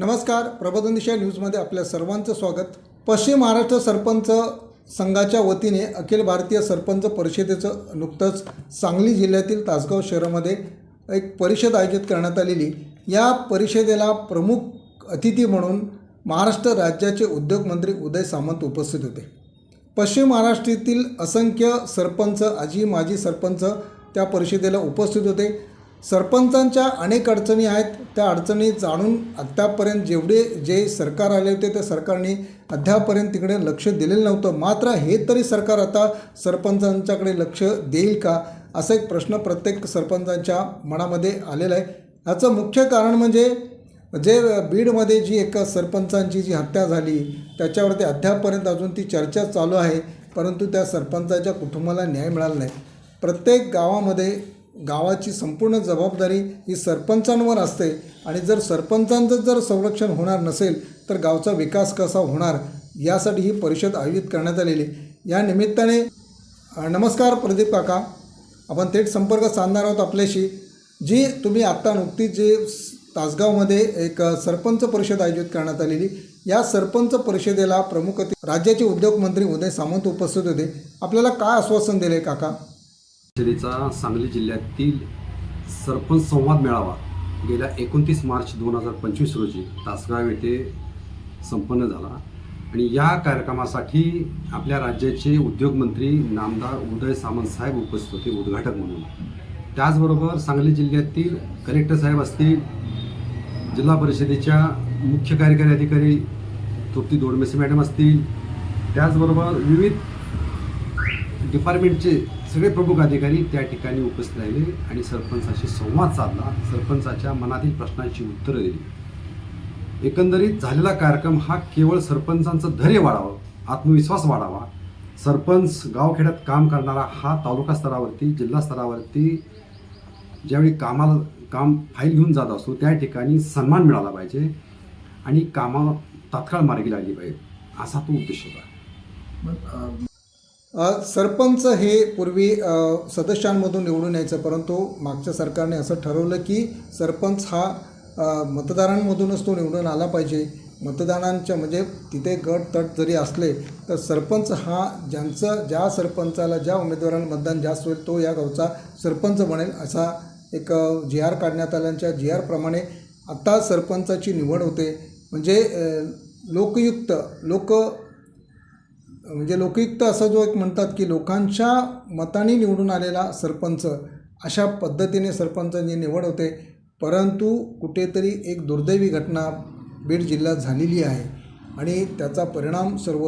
नमस्कार प्रबोधन दिशा न्यूजमध्ये आपल्या सर्वांचं स्वागत. पश्चिम महाराष्ट्र सरपंच संघाच्या वतीने अखिल भारतीय सरपंच परिषदेचं नुकतंच सांगली जिल्ह्यातील तासगाव शहरामध्ये एक परिषद आयोजित करण्यात आलेली. या परिषदेला प्रमुख अतिथी म्हणून महाराष्ट्र राज्याचे उद्योगमंत्री उदय सामंत उपस्थित होते. पश्चिम महाराष्ट्रातील असंख्य सरपंच आजी माजी सरपंच त्या परिषदेला उपस्थित होते. सरपंचांच्या अनेक अडचणी आहेत. त्या अडचणी जाणून आत्तापर्यंत जेवढे जे सरकार आले होते त्या सरकारने अद्यापर्यंत तिकडे लक्ष दिलेलं नव्हतं. मात्र हे तरी सरकार आता सरपंचांच्याकडे लक्ष देईल का? असा एक प्रश्न प्रत्येक सरपंचांच्या मनामध्ये आलेला आहे. ह्याचं मुख्य कारण म्हणजे जे बीडमध्ये जी एका सरपंचांची जी हत्या झाली त्याच्यावरती अद्यापपर्यंत अजून ती चर्चा चालू आहे. परंतु त्या सरपंचाच्या कुटुंबाला न्याय मिळाला नाही. प्रत्येक गावामध्ये गावाची संपूर्ण जबाबदारी ही सरपंचांवर असते. आणि जर सरपंचांचं जर संरक्षण होणार नसेल तर गावचा विकास कसा होणार यासाठी ही परिषद आयोजित करण्यात आलेली या निमित्ताने नमस्कार प्रदीप काका. आपण थेट संपर्क साधणार आहोत आपल्याशी. जी तुम्ही आत्ता नुकतीच जे तासगावमध्ये एक सरपंच परिषद आयोजित करण्यात आलेली या सरपंच परिषदेला प्रमुख अति- राज्याचे उद्योगमंत्री उदय सामंत उपस्थित होते. आपल्याला काय आश्वासन दिले काका? परिषदेचा सांगली जिल्ह्यातील सरपंच संवाद मेळावा गेल्या एकोणतीस मार्च दोन हजार पंचवीस रोजी तासगाव येथे संपन्न झाला. आणि या कार्यक्रमासाठी आपल्या राज्याचे उद्योगमंत्री नामदार उदय सामंत साहेब उपस्थित होते उद्घाटक म्हणून. त्याचबरोबर सांगली जिल्ह्यातील कलेक्टर साहेब असतील जिल्हा परिषदेच्या मुख्य कार्यकारी अधिकारी तृप्ती दोडमेसे मॅडम असतील त्याचबरोबर विविध डिपार्टमेंटचे सगळे प्रमुख अधिकारी त्या ठिकाणी उपस्थित राहिले आणि सरपंचाशी संवाद साधला. सरपंचाच्या मनातील प्रश्नांची उत्तरं दिली. एकंदरीत झालेला कार्यक्रम हा केवळ सरपंचांचं धैर्य वाढावं आत्मविश्वास वाढावा. सरपंच गावखेड्यात काम करणारा हा तालुका स्तरावरती जिल्हा स्तरावरती ज्यावेळी कामाला काम फाईल घेऊन जात असतो त्या ठिकाणी सन्मान मिळाला पाहिजे आणि कामा तात्काळ मार्गी लागली पाहिजे असा तो उद्देश होता. सरपंच हे पूर्वी सदस्यांमधून निवडून यायचं परंतु मागच्या सरकारने असं ठरवलं की सरपंच हा मतदारांमधूनच तो निवडून आला पाहिजे. मतदानांच्या म्हणजे तिथे गट तट जरी असले तर सरपंच हा ज्यांचं ज्या सरपंचाला ज्या उमेदवारांना मतदान जास्त होईल तो या गावचा सरपंच बनेल असा एक जी आर काढण्यात आल्याच्या जी आरप्रमाणे आता सरपंचाची निवड होते. म्हणजे लोकयुक्त लोक म्हणजे लोकयुक्त असं जो एक म्हणतात की लोकांच्या मताने निवडून आलेला सरपंच अशा पद्धतीने सरपंचांची निवड होते. परंतु कुठेतरी एक दुर्दैवी घटना बीड जिल्ह्यात झालेली आहे आणि त्याचा परिणाम सर्व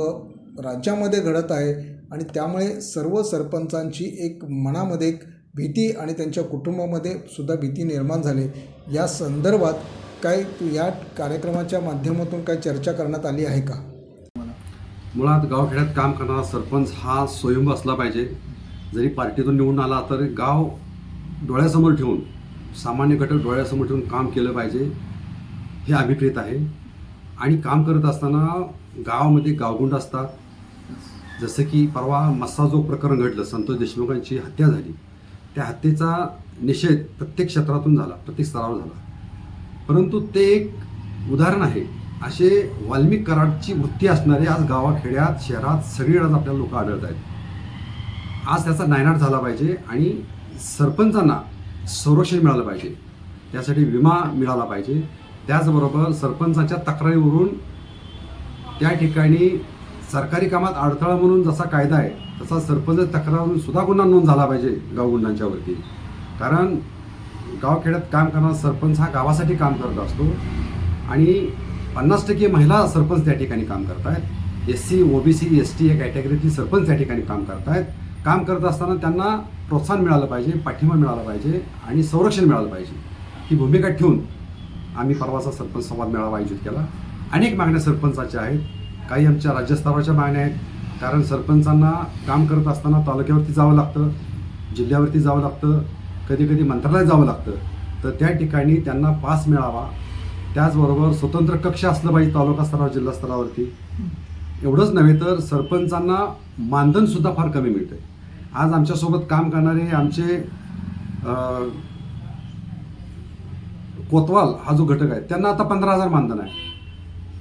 राज्यामध्ये घडत आहे आणि त्यामुळे सर्व सरपंचांची एक मनामध्ये एक भीती आणि त्यांच्या कुटुंबामध्ये सुद्धा भीती निर्माण झाली. या संदर्भात काय या कार्यक्रमाच्या माध्यमातून काय चर्चा करण्यात आली आहे का? मुळात गावखेड्यात काम करणारा सरपंच हा स्वयंभू असला पाहिजे. जरी पार्टीतून निवडून आला तर गाव डोळ्यासमोर ठेवून सामान्य घटक डोळ्यासमोर ठेवून काम केलं पाहिजे हे अभिप्रेत आहे. आणि काम करत असताना गावामध्ये गावगुंड असतात. जसं की परवा मस्सा जो प्रकरण घडलं संतोष देशमुखांची हत्या झाली. त्या हत्येचा निषेध प्रत्येक क्षेत्रातून झाला प्रत्येक स्तरावर झाला. परंतु ते एक उदाहरण आहे. असे वाल्मिक कराडची वृत्ती असणारे आज गावाखेड्यात शहरात सगळीकडे आपल्याला लोक आढळत आहेत. आज त्याचा नायनाट झाला पाहिजे आणि सरपंचांना संरक्षण मिळालं पाहिजे. त्यासाठी विमा मिळाला पाहिजे. त्याचबरोबर सरपंचाच्या तक्रारीवरून त्या ठिकाणी सरकारी कामात अडथळा म्हणून जसा कायदा आहे तसा सरपंच तक्रारून सुद्धा गुन्हा नोंद झाला पाहिजे गावगुंडांच्यावरती कारण गावखेड्यात काम करणारा सरपंच हा गावासाठी काम करत असतो आणि पन्नास टक्के महिला सरपंच त्या ठिकाणी काम करतायत. S C OBC S T या कॅटेगरीतली सरपंच त्या ठिकाणी काम करतायत. काम करत असताना त्यांना प्रोत्साहन मिळालं पाहिजे पाठिंबा मिळाला पाहिजे आणि संरक्षण मिळालं पाहिजे. ही भूमिका ठेवून आम्ही परवाचा सरपंच संवाद मेळावा आयोजित केला. अनेक मागण्या सरपंचाच्या आहेत. काही आमच्या राज्यस्तरावरच्या मागण्या आहेत. कारण सरपंचांना काम करत असताना तालुक्यावरती जावं लागतं जिल्ह्यावरती जावं लागतं कधी कधी मंत्रालयात जावं लागतं. तर त्या ठिकाणी त्यांना पास मिळावा त्याचबरोबर स्वतंत्र कक्ष असलं पाहिजे तालुका स्तरावर जिल्हा स्तरावरती. एवढंच नव्हे तर सरपंचांना मानधनसुद्धा फार कमी मिळतं आज आमच्यासोबत काम करणारे आमचे कोतवाल हा जो घटक आहे त्यांना आता पंधरा हजार मानधन आहे.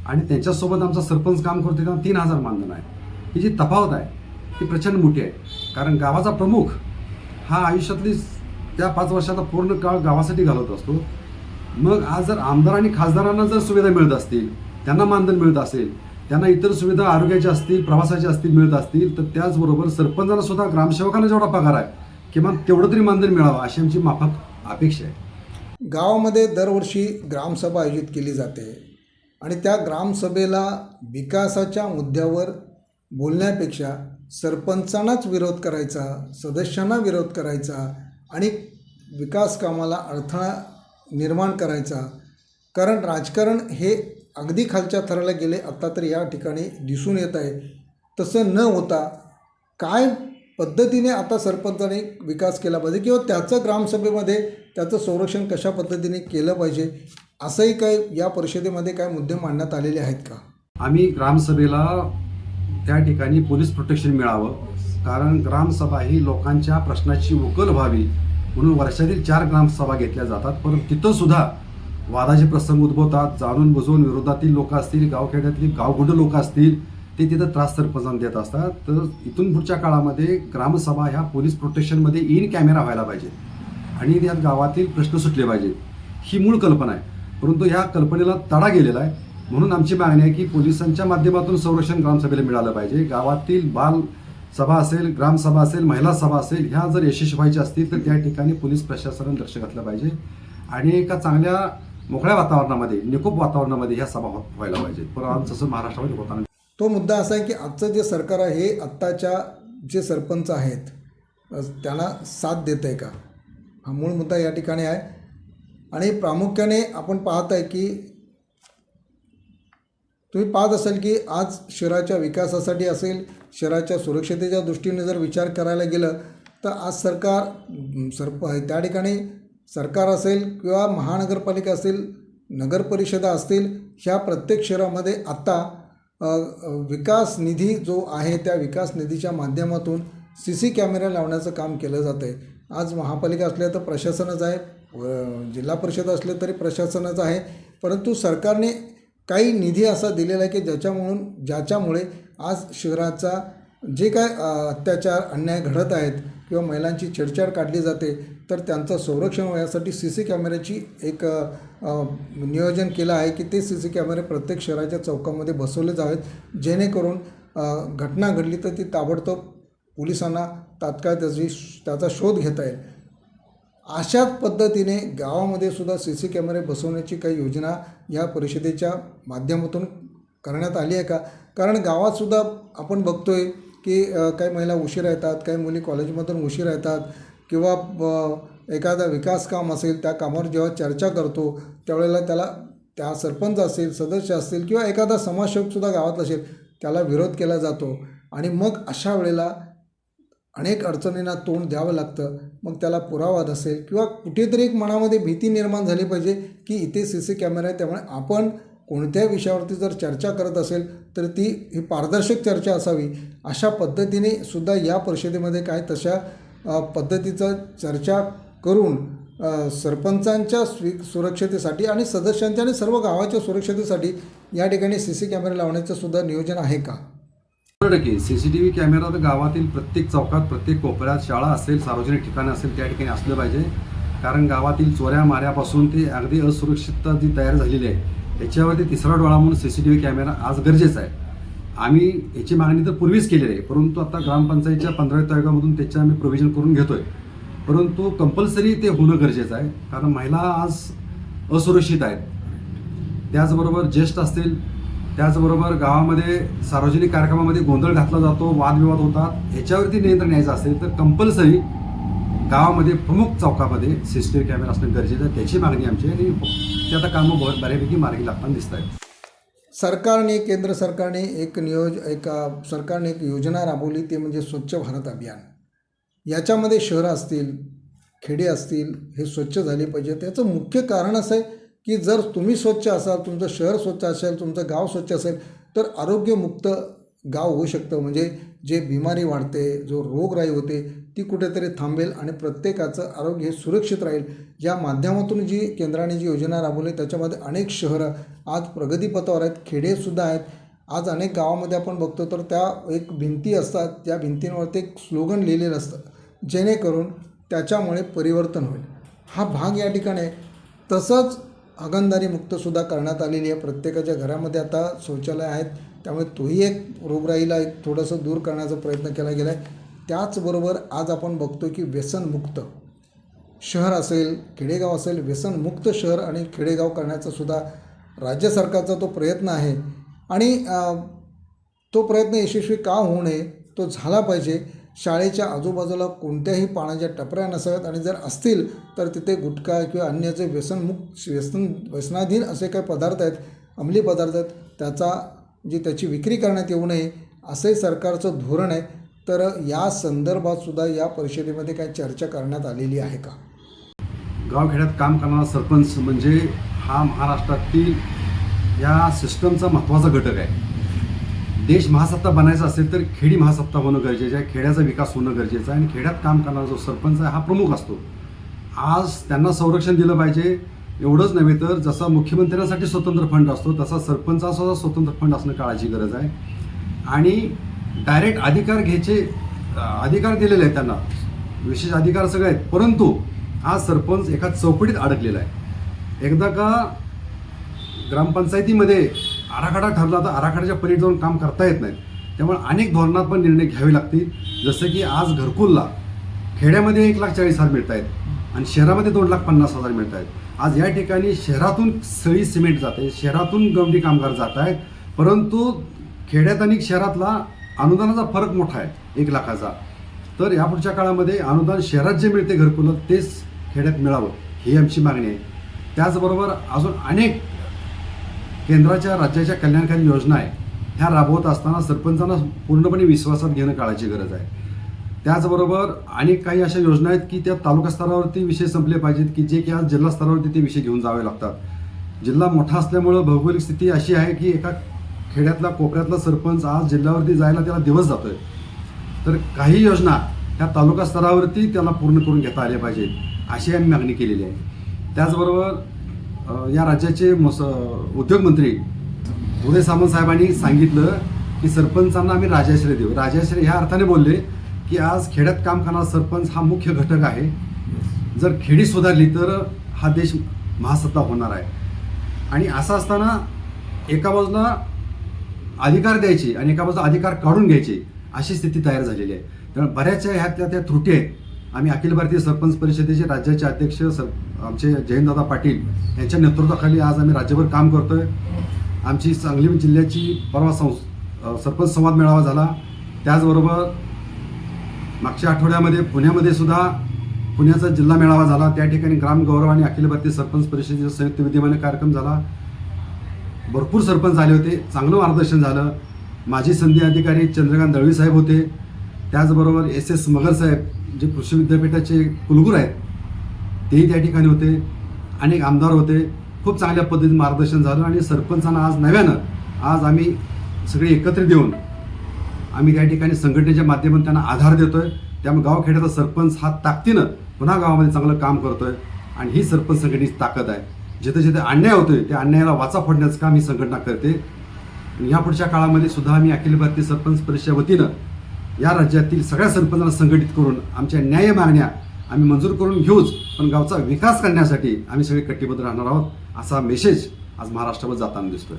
आणि त्यांच्यासोबत आमचा सरपंच काम करतो त्यांना तीन हजार मानधन आहे. ही जी तफावत आहे ती प्रचंड मोठी आहे. कारण गावाचा प्रमुख हा आयुष्यातली त्या पाच वर्षाचा पूर्ण काळ गावासाठी घालवत असतो. मग आज जर आमदार आणि खासदारांना जर सुविधा मिळत असतील त्यांना मानधन मिळत असेल त्यांना इतर सुविधा आरोग्याच्या असतील प्रवासाच्या असतील मिळत असतील तर त्याचबरोबर सरपंचांना सुद्धा ग्रामसेवकांना जेवढा पगार आहे किमान तेवढं तरी मानधन मिळावं अशी आमची माफक अपेक्षा आहे. गावामध्ये दरवर्षी ग्रामसभा आयोजित केली जाते आणि त्या ग्रामसभेला विकासाच्या मुद्द्यावर बोलण्यापेक्षा सरपंचांनाच विरोध करायचा सदस्यांना विरोध करायचा आणि विकास कामाला अडथळा निर्माण करायचा. कारण राजकारण हे अगदी खालच्या थराला गेले आत्ता तर या ठिकाणी दिसून येत आहे. तसं न होता काय पद्धतीने आता सरपंचाने विकास केला पाहिजे किंवा त्याचं ग्रामसभेमध्ये त्याचं संरक्षण कशा पद्धतीने केलं पाहिजे असंही काय या परिषदेमध्ये काय मुद्दे मांडण्यात आलेले आहेत का? आम्ही ग्रामसभेला त्या ठिकाणी पोलीस प्रोटेक्शन मिळावं. कारण ग्रामसभा ही लोकांच्या प्रश्नाची उकल व्हावी. म्हणून वर्षातील चार ग्रामसभा घेतल्या जातात. परंतु तिथं सुद्धा वादाचे प्रसंग उद्भवतात. जाणून बुजवून विरोधातील लोक असतील गावखेड्यातली गावगुंड लोक असतील ते तिथं त्रास सरपंचांना देत असतात. तर इथून पुढच्या काळामध्ये ग्रामसभा ह्या पोलीस प्रोटेक्शनमध्ये इन कॅमेरा व्हायला पाहिजे आणि त्यात गावातील प्रश्न सुटले पाहिजेत ही मूळ कल्पना आहे. परंतु ह्या कल्पनेला तडा गेलेला आहे. म्हणून आमची मागणी आहे की पोलिसांच्या माध्यमातून संरक्षण ग्रामसभेला मिळालं पाहिजे. गावातील बाल सभा असेल ग्रामसभा असेल महिला सभा असेल ह्या जर यशस्वी व्हायच्या असतील तर त्या ठिकाणी पोलीस प्रशासनानं लक्ष घातलं पाहिजे. आणि एका चांगल्या मोकळ्या वातावरणामध्ये निकोप वातावरणामध्ये ह्या सभा व्हायला पाहिजेत. पण आज जसं महाराष्ट्रामध्ये होताना तो मुद्दा असा आहे की आजचं जे सरकार आहे हे आत्ताच्या जे सरपंच आहेत त्यांना साथ देत आहे का? हा मूळ मुद्दा या ठिकाणी आहे. आणि प्रामुख्याने आपण पाहत आहे की तुम्ही पाहत असाल की आज शहराच्या विकासासाठी असेल शहराच्या सुरक्षतेच्या दृष्टीने जर विचार करायला गेलं तर आज सरकार सर त्या ठिकाणी सरकार असेल किंवा महानगरपालिका असेल नगरपरिषदा असतील ह्या प्रत्येक शहरामध्ये आत्ता विकास निधी जो आहे त्या विकास निधीच्या माध्यमातून सी सी कॅमेरा लावण्याचं काम केलं जातं आहे आज महापालिका असल्या तर प्रशासनच आहे व जिल्हा परिषद असले तरी प्रशासनच आहे परंतु सरकारने काही निधी असा दिलेला आहे की ज्याच्यामुळून ज्याच्यामुळे आज शहराचा जे काय अत्याचार अन्याय घडत आहेत किंवा महिलांची छेडछाड काढली जाते तर त्यांचं संरक्षण होण्यासाठी सी सी कॅमेऱ्याची एक नियोजन केलं आहे की ते सी सी कॅमेरे प्रत्येक शहराच्या चौकामध्ये बसवले जावेत जेणेकरून घटना घडली तर ती ताबडतोब पोलिसांना तात्काळ त्याची त्याचा शोध घेता येईल. अशाच पद्धतीने गावामध्ये सुद्धा सी सी कॅमेरे बसवण्याची काही योजना या परिषदेच्या माध्यमातून करण्यात आली आहे का? कारण गावातसुद्धा आपण बघतो आहे की काही महिला उशिरा येतात काही मुली कॉलेजमधून उशिरा येतात किंवा एखादा विकास काम असेल त्या कामावर जेव्हा चर्चा करतो त्यावेळेला त्याला त्या सरपंच असेल सदस्य असतील किंवा एखादा समाजसेवकसुद्धा गावात असेल त्याला विरोध केला जातो. आणि मग अशा वेळेला अनेक अडचणींना तोंड द्यावं लागतं. मग त्याला पुरावा असेल किंवा कुठेतरी एक मनामध्ये भीती निर्माण झाली पाहिजे की इथे सी सी कॅमेरा आहे त्यामुळे आपण कोणत्याही विषयावरती जर चर्चा करत असेल तर ती ही पारदर्शक चर्चा असावी. अशा पद्धतीने सुद्धा या परिषदेमध्ये काय तशा पद्धतीचा पद्धतीचं चर्चा करून सरपंचांच्या स्वी सुरक्षतेसाठी आणि सदस्यांच्या आणि सर्व गावाच्या सुरक्षतेसाठी या ठिकाणी सी सी कॅमेरा लावण्याचं सुद्धा नियोजन आहे का? शंभर टक्के. सीसीटीव्ही कॅमेरा तर गावातील प्रत्येक चौकात प्रत्येक कोपऱ्यात शाळा असेल सार्वजनिक ठिकाणं असेल त्या ठिकाणी असलं पाहिजे. कारण गावातील चोऱ्या माऱ्यापासून ते अगदी असुरक्षितता जी तयार झालेली आहे याच्यावरती तिसरा डोळा म्हणून C C T V camera आज गरजेचा आहे. आम्ही याची मागणी तर पूर्वीच केलेली आहे परंतु आता ग्रामपंचायतच्या पंधराव्या आयोगामधून त्याचे आम्ही प्रोव्हिजन करून घेतो आहे परंतु कंपल्सरी ते होणं गरजेचं आहे कारण महिला आज असुरक्षित आहेत. त्याचबरोबर ज्येष्ठ असतील त्याचबरोबर गावामध्ये सार्वजनिक कार्यक्रमामध्ये गोंधळ घातला जातो वादविवाद होतात. ह्याच्यावरती नियंत्रण यायचं असेल तर कंपल्सरी गावामध्ये प्रमुख चौकामध्ये C C T V camera असणं गरजेचं आहे. त्याची मागणी आमची आणि ते आता कामं बहुत बऱ्यापैकी मार्गी लागताना दिसत आहेत. सरकारने केंद्र सरकारने एक नियोज एक सरकारने एक योजना राबवली ते म्हणजे स्वच्छ भारत अभियान. याच्यामध्ये शहरं असतील खेडे असतील हे स्वच्छ झाले पाहिजे. त्याचं मुख्य कारण असं आहे की जर तुम्ही स्वच्छ असाल तुमचं शहर स्वच्छ असेल तुमचं गाव स्वच्छ असेल तर आरोग्यमुक्त गाव होऊ शकतं. म्हणजे जे बिमारी वाढते जो रोगराई होते ती कुठेतरी थांबेल आणि प्रत्येकाचं आरोग्य हे सुरक्षित राहील. या माध्यमातून जी केंद्राने जी योजना राबवली त्याच्यामध्ये अनेक शहरं आज प्रगतीपथावर आहेत खेडेसुद्धा आहेत. आज अनेक गावामध्ये आपण बघतो तर त्या एक भिंती असतात त्या भिंतींवरती एक स्लोगन लिहिलेलं असतं. जेणेकरून त्याच्यामुळे परिवर्तन होईल. हा भाग या ठिकाणी आहे. तसंच हागणदारी मुक्तसुद्धा करण्यात आलेली आहे. प्रत्येकाच्या घरामध्ये आता शौचालय आहेत. त्यामुळे तोही एक रोगराईला एक थोडंसं दूर करण्याचा प्रयत्न केला गेला आहे त्याचबरोबर आज आपण बघतो की व्यसनमुक्त शहर असेल खेडेगाव असेल व्यसनमुक्त शहर आणि खेडेगाव करण्याचा सुद्धा राज्य सरकारचा तो प्रयत्न आहे. आणि तो प्रयत्न यशस्वी का होऊ नये तो झाला पाहिजे. शाळेच्या आजूबाजूला कोणत्याही पाण्याच्या टपऱ्या नसाव्यात आणि जर असतील तर तिथे गुटखा किंवा अन्य जे व्यसनमुक्त व्यसन व्यसनाधीन असे काही पदार्थ आहेत अंमली पदार्थ आहेत त्याचा जी त्याची विक्री करण्यात येऊ नये असंही सरकारचं धोरण आहे तर या संदर्भातसुद्धा या परिषदेमध्ये काही चर्चा करण्यात आलेली आहे का? गावखेड्यात काम करणारा सरपंच म्हणजे हा महाराष्ट्रातील या सिस्टमचा महत्त्वाचा घटक आहे. देश महासत्ता बनायचा असेल तर खेडी महासत्ता होणं गरजेचं आहे खेड्याचा विकास होणं गरजेचं आहे आणि खेड्यात काम करणारा जो सरपंच आहे हा प्रमुख असतो. आज त्यांना संरक्षण दिलं पाहिजे एवढंच नव्हे तर जसा मुख्यमंत्र्यांसाठी स्वतंत्र फंड असतो तसा सरपंचाचा स्वतंत्र फंड असणं काळाची गरज आहे. आणि डायरेक्ट अधिकार घ्यायचे अधिकार दिलेले आहेत त्यांना विशेष अधिकार सगळे आहेत. परंतु हा सरपंच एका चौकटीत अडकलेला आहे. एकदा का ग्रामपंचायतीमध्ये आराखडा ठरला तर आराखड्याच्या पलीकडे जाऊन काम करता येत नाही. त्यामुळे अनेक धोरणात पण निर्णय घ्यावे लागतील. जसं की आज घरकुलला खेड्यामध्ये एक लाख चाळीस हजार मिळत आहेत आणि शहरामध्ये दोन लाख पन्नास हजार मिळत आहेत आज या ठिकाणी शहरातून सळी सिमेंट जाते शहरातून गवंडी कामगार जात आहेत परंतु खेड्यात आणि शहरातला अनुदानाचा फरक मोठा आहे एक लाखाचा. तर यापुढच्या काळामध्ये अनुदान शहरात जे मिळते घरकुलं तेच खेड्यात मिळावं ही आमची मागणी आहे. त्याचबरोबर अजून अनेक केंद्राच्या राज्याच्या कल्याणकारी योजना आहे ह्या राबवत असताना सरपंचांना पूर्णपणे विश्वासात घेणं काळाची गरज आहे. त्याचबरोबर अनेक काही अशा योजना आहेत की त्या तालुका स्तरावरती विषय संपले पाहिजेत की जे की आज जिल्हा स्तरावरती ते विषय घेऊन जावे लागतात. जिल्हा मोठा असल्यामुळं भौगोलिक स्थिती अशी आहे की एका खेड्यातला कोपऱ्यातला सरपंच आज जिल्ह्यावरती जायला त्याला दिवस जातोय. तर काही योजना ह्या तालुका स्तरावरती त्याला पूर्ण करून घेता आल्या पाहिजेत अशी आम्ही मागणी केलेली आहे. त्याचबरोबर या राज्याचे मस उद्योगमंत्री उदय सामंत साहेबांनी सांगितलं की सरपंचांना आम्ही राजाश्रय देऊ. राजाश्रय ह्या अर्थाने बोलले की आज खेड्यात काम करणारा सरपंच हा मुख्य घटक आहे. जर खेडी सुधारली तर हा देश महासत्ता होणार आहे. आणि असं असताना एका बाजूला अधिकार द्यायचे आणि एका बाजूला अधिकार काढून घ्यायचे अशी स्थिती तयार झालेली आहे. त्यामुळे बऱ्याचशा ह्यातल्या त्या त्रुटी आहेत. आम्ही अखिल भारतीय सरपंच परिषदेचे राज्याचे अध्यक्ष सर आमचे जयंतदादा पाटील यांच्या नेतृत्वाखाली आज आम्ही राज्यभर काम करतो आहे आमची सांगली जिल्ह्याची परवा संस सरपंच संवाद मेळावा झाला. त्याचबरोबर मागच्या आठवड्यामध्ये पुण्यामध्ये सुद्धा पुण्याचा जिल्हा मेळावा झाला. त्या ठिकाणी ग्राम गौरव आणि अखिल भारतीय सरपंच परिषदेचा संयुक्त विद्यमान कार्यक्रम झाला. भरपूर सरपंच आले होते. चांगलं मार्गदर्शन झालं. माजी संधी अधिकारी चंद्रकांत दळवी साहेब होते. त्याचबरोबर एस एस मगर साहेब जे कृषी विद्यापीठाचे कुलगुरू आहेत तेही त्या ठिकाणी होते. अनेक आमदार होते. खूप चांगल्या पद्धतीने मार्गदर्शन झालं आणि सरपंचांना आज नव्यानं आज आम्ही सगळे एकत्रित येऊन आम्ही त्या ठिकाणी संघटनेच्या माध्यमातून त्यांना आधार देतो आहे त्यामुळे गावखेड्याचा सरपंच हा ताकदीनं पुन्हा गावामध्ये चांगलं काम करतो आहे आणि ही सरपंच संघटनेची ताकद आहे. जिथे जिथे अन्याय होतोय त्या अन्यायाला वाचा फोडण्याचं काम ही संघटना करते. आणि यापुढच्या काळामध्ये सुद्धा आम्ही अखिल भारतीय सरपंच परिषदेच्या वतीनं या राज्यातील सगळ्या सरपंचांना संघटित करून आमच्या न्याय मागण्या आम्ही मंजूर करून घेऊच पण गावचा विकास करण्यासाठी आम्ही सगळे कटिबद्ध राहणार आहोत असा मेसेज आज महाराष्ट्रावर जाताना दिसतोय.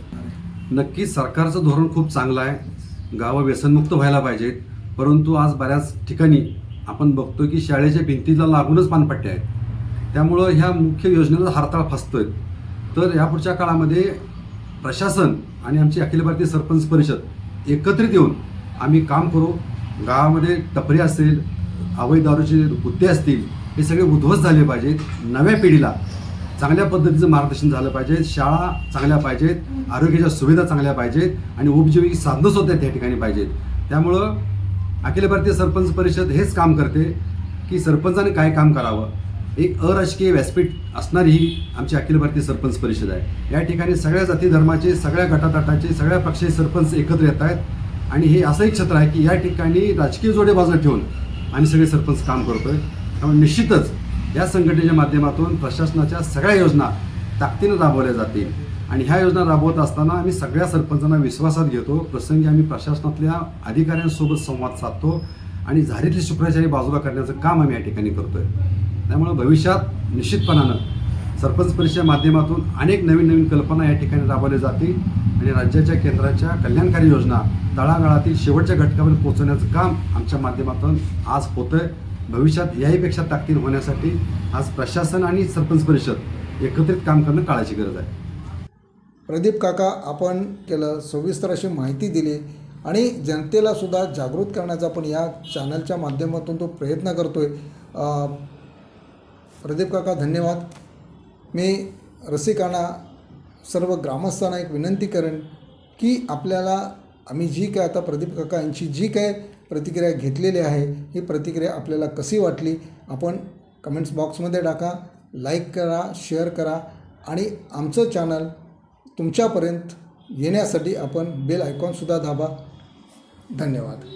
नक्कीच सरकारचं धोरण खूप चांगलं आहे. गावं व्यसनमुक्त व्हायला पाहिजेत. परंतु आज बऱ्याच ठिकाणी आपण बघतो की शाळेच्या भिंतीला लागूनच पानपट्टे आहेत. त्यामुळं ह्या मुख्य योजनेला हरताळ फसतोय. तर यापुढच्या काळामध्ये प्रशासन आणि आमची अखिल भारतीय सरपंच परिषद एकत्रित येऊन आम्ही काम करू. गावामध्ये टपरी असेल अवैध दारूचे गुत्ते असतील हे सगळे उद्ध्वस्त झाले पाहिजेत नव्या पिढीला. चांगल्या पद्धतीचं मार्गदर्शन झालं पाहिजे शाळा चांगल्या पाहिजेत आरोग्याच्या सुविधा चांगल्या पाहिजेत आणि उपजीविका साधनं सुद्धा त्या ठिकाणी पाहिजेत. त्यामुळं अखिल भारतीय सरपंच परिषद हेच काम करते की सरपंचाने काय काम करावं. एक अराजकीय व्यासपीठ असणारी ही आमची अखिल भारतीय सरपंच परिषद आहे. या ठिकाणी सगळ्या जाती धर्माचे सगळ्या गटातटाचे सगळ्या पक्षाचे सरपंच एकत्र येत आहेत. आणि हे असं एक क्षेत्र आहे की या ठिकाणी राजकीय जोडे बाजूला ठेवून आम्ही सगळे सरपंच काम करतोय. त्यामुळे निश्चितच या संघटनेच्या माध्यमातून प्रशासनाच्या सगळ्या योजना ताकदीनं राबवल्या जातील. आणि ह्या योजना राबवत असताना आम्ही सगळ्या सरपंचांना विश्वासात घेतो. प्रसंगी आम्ही प्रशासनातल्या अधिकाऱ्यांसोबत संवाद साधतो आणि झारीतली शुक्राचारी बाजूला करण्याचं काम आम्ही या ठिकाणी करतोय. त्यामुळं भविष्यात निश्चितपणानं सरपंच परिषदेच्या माध्यमातून अनेक नवीन नवीन कल्पना या ठिकाणी राबवल्या जातील. आणि राज्याच्या केंद्राच्या कल्याणकारी योजना तळागाळातील शेवटच्या घटकापर्यंत पोहोचवण्याचं काम आमच्या माध्यमातून आज होतं आहे भविष्यात याहीपेक्षा ताकदीन होण्यासाठी आज प्रशासन आणि सरपंच परिषद एकत्रित काम करणं काळाची गरज आहे. प्रदीप काका आपण केलं सविस्तर अशी माहिती दिली आणि जनतेला सुद्धा जागृत करण्याचा आपण या चॅनलच्या माध्यमातून तो प्रयत्न करतोय. आहे प्रदीप काका धन्यवाद. मी रसिकांना सर्व ग्रामस्थांना एक विनंती करेन की आपल्याला आम्ही जी काय आता प्रदीप काका यांची जी काय प्रतिक्रिया घेतलेली आहे ही प्रतिक्रिया आपल्याला कशी वाटली आपण कमेंट्स बॉक्समध्ये टाका लाईक करा शेअर करा आणि आमचं चॅनल तुमच्यापर्यंत येण्यासाठी आपण बेल आयकॉनसुद्धा दाबा धन्यवाद